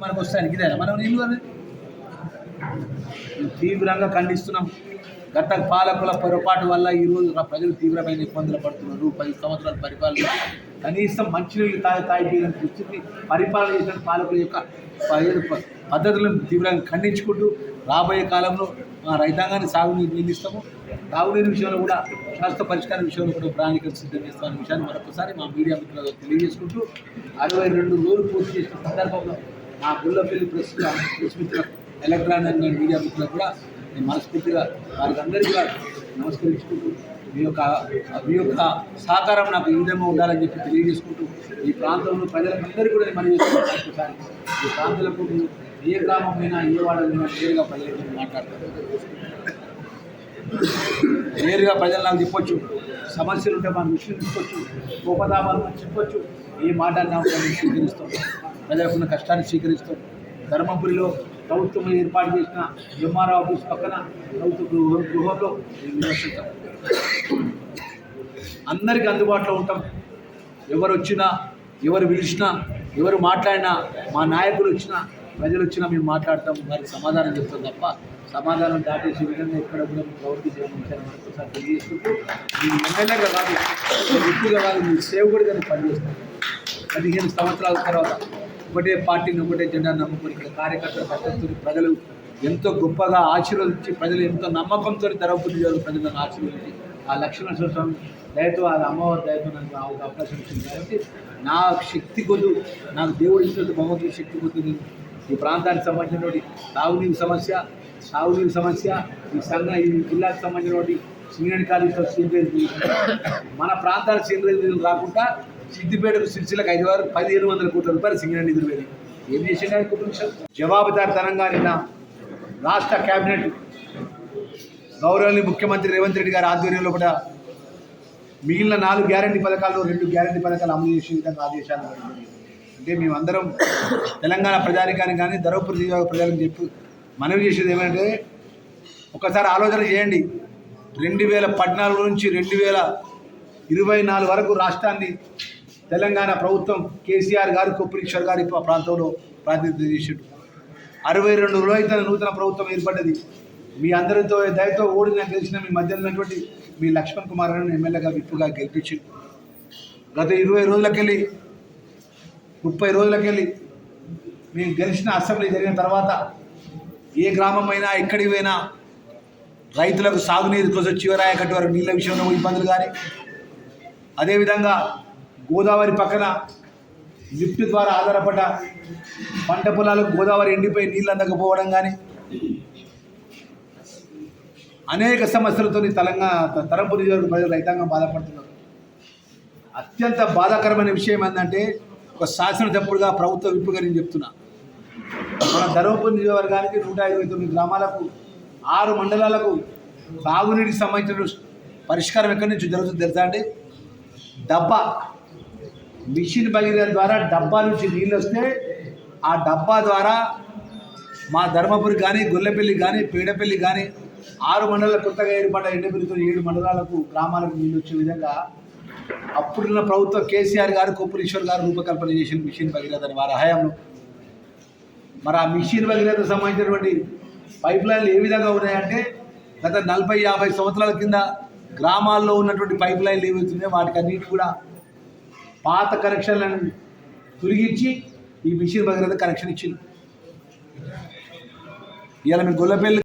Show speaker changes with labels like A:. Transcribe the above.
A: మనకు వస్తాయి మనం తీవ్రంగా ఖండిస్తున్నాం. గత పాలకుల పొరపాటు వల్ల ఈరోజు ప్రజలు తీవ్రమైన ఇబ్బందులు పడుతున్నారు. పది సంవత్సరాల పరిపాలన కనీసం మంచినీళ్ళు తాగి తాగిపోయిన దుస్థితి పరిపాలన చేసిన పాలకుల యొక్క పద్ధతులను తీవ్రంగా ఖండించుకుంటూ రాబోయే కాలంలో మా రైతాంగాన్ని సాగునీరు నిందిస్తాము. తాగునీరు విషయంలో కూడా శాస్త్ర పరిష్కారం విషయంలో కూడా ప్రణాళికలు సిద్ధం చేస్తామన్న విషయాన్ని మరొకసారి మా మీడియా మిత్రులకు తెలియజేసుకుంటూ అరవై రెండు రోజులు పూర్తి చేసిన సందర్భంలో మా గుళ్ళపల్లి ప్రెస్ ప్రెస్ మిత్రులకు ఎలక్ట్రానిక్ మీడియా మిత్రులకు కూడా నేను మనస్ఫూర్తిగా వారికి అందరికీ కూడా నమస్కరించుకుంటూ మీ యొక్క మీ యొక్క సహకారం నాకు ఈ విధంగా ఉండాలని చెప్పి తెలియజేసుకుంటూ ఈ ప్రాంతంలో ప్రజలందరికీ కూడా మనం ఒకసారి ఈ ప్రాంతాలకు ఏ గ్రామమైనా ఏ వాడైనా నేరుగా ప్రజలతో మాట్లాడతారు నేరుగా ప్రజలు నాకు చెప్పొచ్చు సమస్యలు ఉంటే మనం విషయం తీసుకోవచ్చు కోపదాపాలు మనం చెప్పొచ్చు ఏ మాట అన్నా స్వీకరిస్తాం ప్రజలకున్న కష్టాన్ని స్వీకరిస్తాం ధర్మపురిలో ప్రభుత్వం ఏర్పాటు చేసిన ఎంఆర్ ఆఫీస్ పక్కన ప్రభుత్వ గృహ గృహంలో మేము నివసిస్తాం. అందరికీ అందుబాటులో ఉంటాం. ఎవరు వచ్చినా ఎవరు పిలిచినా ఎవరు మాట్లాడినా మా నాయకులు వచ్చినా ప్రజలు వచ్చినా మేము మాట్లాడతాం. వారికి సమాధానం చెప్తాం తప్ప సమాధానం దాటేసే విధంగా ఎక్కడ కూడా మేము ప్రవర్తించాలని ఒకసారి తెలియజేసుకుంటూ మీ ఎమ్మెల్యేగా కాదు మీ వ్యక్తిగా కాదు మీ సేవకుడిగా పనిచేస్తాను. పదిహేను సంవత్సరాల తర్వాత ఒకటే పార్టీని ఒకటే జెండా నమ్ముకొని ఇక్కడ కార్యకర్తలు కష్టంతో ప్రజలు ఎంతో గొప్పగా ఆశీర్వదించి ప్రజలు ఎంతో నమ్మకంతో ధరపతి ప్రజలను ఆశీర్వదించి. ఆ లక్ష్మణ స్వామి దయతో ఆ అమ్మవారి దయతో నాకు ఆ అవకాశం ఇచ్చింది కాబట్టి నా శక్తి కొద్దు నాకు దేవుడు ఇచ్చినట్టు భగవంతుడి శక్తి కొద్దు. నేను ఈ ప్రాంతానికి సంబంధించినటువంటి తాగునీరు సమస్య సాగునీరు సమస్య ఈ సంఘ ఈ జిల్లాకు సంబంధించినటువంటి సింగరేణి కాలేజీలో సీనియర్ మన ప్రాంతాల సీనియర్ రాకుండా సిద్దిపేటకు సిరిసిలకు ఐదు వారు పదిహేను వందల కోట్ల రూపాయలు సింగరేణి నిధులు వెళ్ళి ఏం చేసిండే ఆయన జవాబుదారితనంగా నిన్న రాష్ట్ర కేబినెట్ గౌరవనీయ ముఖ్యమంత్రి రేవంత్ రెడ్డి గారి ఆధ్వర్యంలో కూడా మిగిలిన నాలుగు గ్యారంటీ పథకాల్లో రెండు గ్యారంటీ పథకాలు అమలు చేసే విధంగా ఆదేశాలు అంటే మేమందరం తెలంగాణ ప్రజానికానికి కానీ ధర్మపురి నియోజక ప్రజలకు చెప్పి మనవి చేసేది ఏమంటే ఒకసారి ఆలోచన చేయండి. రెండు వేల పద్నాలుగు నుంచి రెండు వేల ఇరవై నాలుగు వరకు రాష్ట్రాన్ని తెలంగాణ ప్రభుత్వం కేసీఆర్ గారు కొప్పురీశ్వర్ గారి ప్రాంతంలో ప్రాతినిధ్యం చేసాడు అరవై రెండు రోజుల నూతన ప్రభుత్వం ఏర్పడ్డది. మీ అందరితో దయతో ఓడిన గెలిచిన మీ మధ్య ఉన్నటువంటి మీ లక్ష్మణ్ కుమార్ గారిని ఎమ్మెల్యేగా విప్పుగా గెలిపించింది గత ఇరవై రోజులకెళ్ళి ముప్పై రోజులకెళ్ళి మేము గెలిచిన అసెంబ్లీ జరిగిన తర్వాత ఏ గ్రామం అయినా ఎక్కడికి పోయినా రైతులకు సాగునీరు కోసం చివరాయకట్టు వారు నీళ్ళ విషయంలో ఇబ్బందులు కానీ అదేవిధంగా గోదావరి పక్కన లిఫ్ట్ ద్వారా ఆధారపడ్డ పంట పొలాలకు గోదావరి ఎండిపోయి నీళ్ళు అందకపోవడం కానీ అనేక సమస్యలతో తెలంగాణ తరంపు నియోజకవర్గ ప్రజలు రైతాంగం బాధపడుతున్నారు. అత్యంత బాధాకరమైన విషయం ఏంటంటే ఒక శాసనసభ్యుడిగా ప్రభుత్వ విప్పుగా నేను చెప్తున్నా. మన ధర్మపురి నియోజకవర్గానికి నూట ఇరవై తొమ్మిది గ్రామాలకు ఆరు మండలాలకు తాగునీటికి సంబంధించిన పరిష్కారం ఎక్కడి నుంచి జరుగుతుంది తెలుసా అండి? డబ్బా. మిషన్ బగిన ద్వారా డబ్బా నుంచి నీళ్ళు వస్తే ఆ డబ్బా ద్వారా మా ధర్మపురి కానీ గొల్లపల్లి కానీ పీడపల్లి కానీ ఆరు మండలాల కొత్తగా ఏర్పడ్డ ఎండపల్లితో ఏడు మండలాలకు గ్రామాలకు నీళ్ళు వచ్చే విధంగా అప్పుడున్న ప్రభుత్వం కేసీఆర్ గారు కొప్పులీశ్వర్ గారు రూపకల్పన చేసిన మిషన్ భగీరథ అని వారి హయాంలో. మరి ఆ మిషన్ భగీరథ సంబంధించినటువంటి పైప్ లైన్లు ఏ విధంగా ఉన్నాయంటే గత నలభై యాభై సంవత్సరాల కింద గ్రామాల్లో ఉన్నటువంటి పైప్ లైన్లు ఏమవుతున్నాయో వాటికి అన్నిటి కూడా పాత కనెక్షన్లను తొలగించి ఈ మిషన్ భగీరథ కనెక్షన్ ఇచ్చింది. ఇవాళ మేము గొల్లపల్లి